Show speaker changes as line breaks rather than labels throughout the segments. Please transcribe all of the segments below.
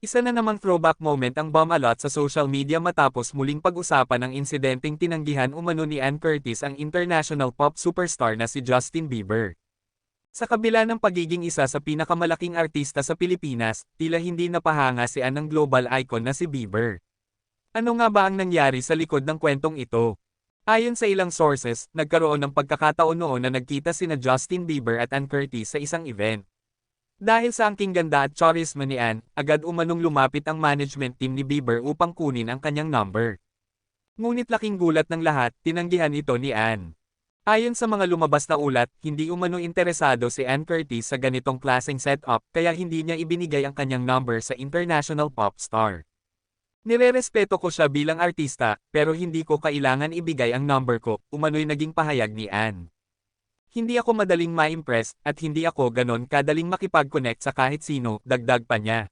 Isa na namang throwback moment ang bumalot sa social media matapos muling pag-usapan ang insidenteng tinanggihan umano ni Ann Curtis ang international pop superstar na si Justin Bieber. Sa kabila ng pagiging isa sa pinakamalaking artista sa Pilipinas, tila hindi napahanga si Ann ng global icon na si Bieber. Ano nga ba ang nangyari sa likod ng kwentong ito? Ayon sa ilang sources, nagkaroon ng pagkakataon noon na nagkita sina Justin Bieber at Ann Curtis sa isang event. Dahil sa angking ganda at charisma ni Ann, agad umanong lumapit ang management team ni Bieber upang kunin ang kanyang number. Ngunit laking gulat ng lahat, tinanggihan ito ni Ann. Ayon sa mga lumabas na ulat, hindi umano interesado si Ann Curtis sa ganitong klaseng setup kaya hindi niya ibinigay ang kanyang number sa international pop star. Nirerespeto ko siya bilang artista, pero hindi ko kailangan ibigay ang number ko, umano'y naging pahayag ni Ann. Hindi ako madaling ma-impress, at hindi ako ganon kadaling makipag-connect sa kahit sino, dagdag pa niya.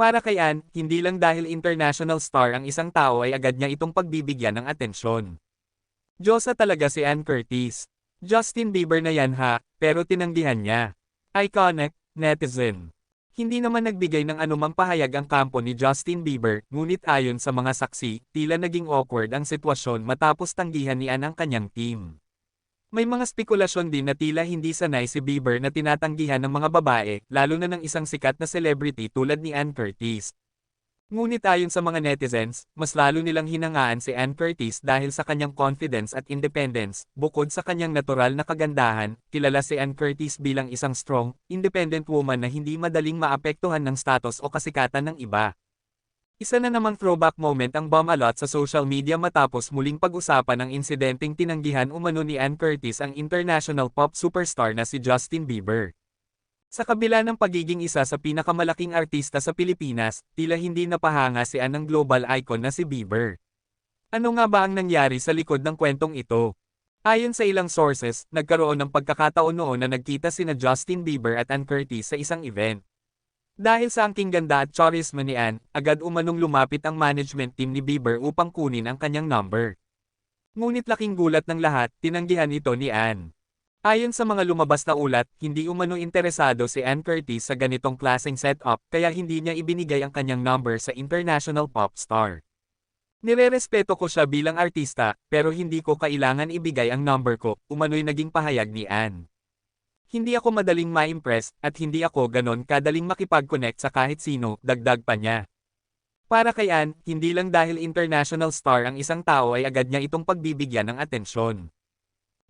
Para kay Ann, hindi lang dahil international star ang isang tao ay agad niya itong pagbibigyan ng atensyon. Diyosa talaga si Ann Curtis. Justin Bieber na yan ha, pero tinanggihan niya. Iconic, netizen. Hindi naman nagbigay ng anumang pahayag ang kampo ni Justin Bieber, ngunit ayon sa mga saksi, tila naging awkward ang sitwasyon matapos tanggihan ni Ann ang kanyang team. May mga spekulasyon din na tila hindi sanay si Bieber na tinatanggihan ng mga babae, lalo na ng isang sikat na celebrity tulad ni Ann Curtis. Ngunit ayon sa mga netizens, mas lalo nilang hinangaan si Ann Curtis dahil sa kanyang confidence at independence, bukod sa kanyang natural na kagandahan, kilala si Ann Curtis bilang isang strong, independent woman na hindi madaling maapektuhan ng status o kasikatan ng iba. Isa na namang throwback moment ang bumalot sa social media matapos muling pag-usapan ang insidenteng tinanggihan umano ni Ann Curtis ang international pop superstar na si Justin Bieber. Sa kabila ng pagiging isa sa pinakamalaking artista sa Pilipinas, tila hindi napahanga si Ann ng global icon na si Bieber. Ano nga ba ang nangyari sa likod ng kwentong ito? Ayon sa ilang sources, nagkaroon ng pagkakataon noon na nagkita sina Justin Bieber at Ann Curtis sa isang event. Dahil sa angking ganda at charisma ni Ann, agad umanong lumapit ang management team ni Bieber upang kunin ang kanyang number. Ngunit laking gulat ng lahat, tinanggihan ito ni Ann. Ayon sa mga lumabas na ulat, hindi umano interesado si Ann Curtis sa ganitong klaseng setup kaya hindi niya ibinigay ang kanyang number sa international pop star. Nirerespeto ko siya bilang artista, pero hindi ko kailangan ibigay ang number ko, umano'y naging pahayag ni Ann. Hindi ako madaling ma-impress, at hindi ako ganon kadaling makipag-connect sa kahit sino, dagdag pa niya. Para kay Ann, hindi lang dahil international star ang isang tao ay agad niya itong pagbibigyan ng atensyon.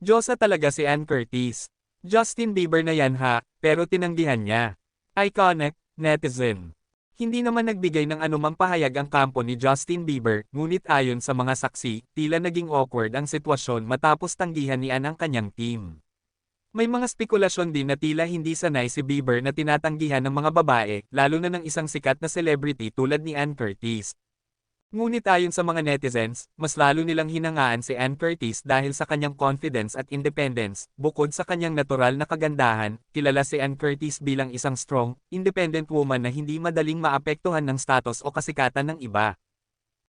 Diyosa talaga si Ann Curtis. Justin Bieber na yan ha, pero tinanggihan niya. Iconic, netizen. Hindi naman nagbigay ng anumang pahayag ang kampo ni Justin Bieber, ngunit ayon sa mga saksi, tila naging awkward ang sitwasyon matapos tanggihan ni Ann ang kanyang team. May mga spekulasyon din na tila hindi sanay si Bieber na tinatanggihan ng mga babae, lalo na ng isang sikat na celebrity tulad ni Ann Curtis. Ngunit ayon sa mga netizens, mas lalo nilang hinangaan si Ann Curtis dahil sa kanyang confidence at independence, bukod sa kanyang natural na kagandahan, kilala si Ann Curtis bilang isang strong, independent woman na hindi madaling maapektuhan ng status o kasikatan ng iba.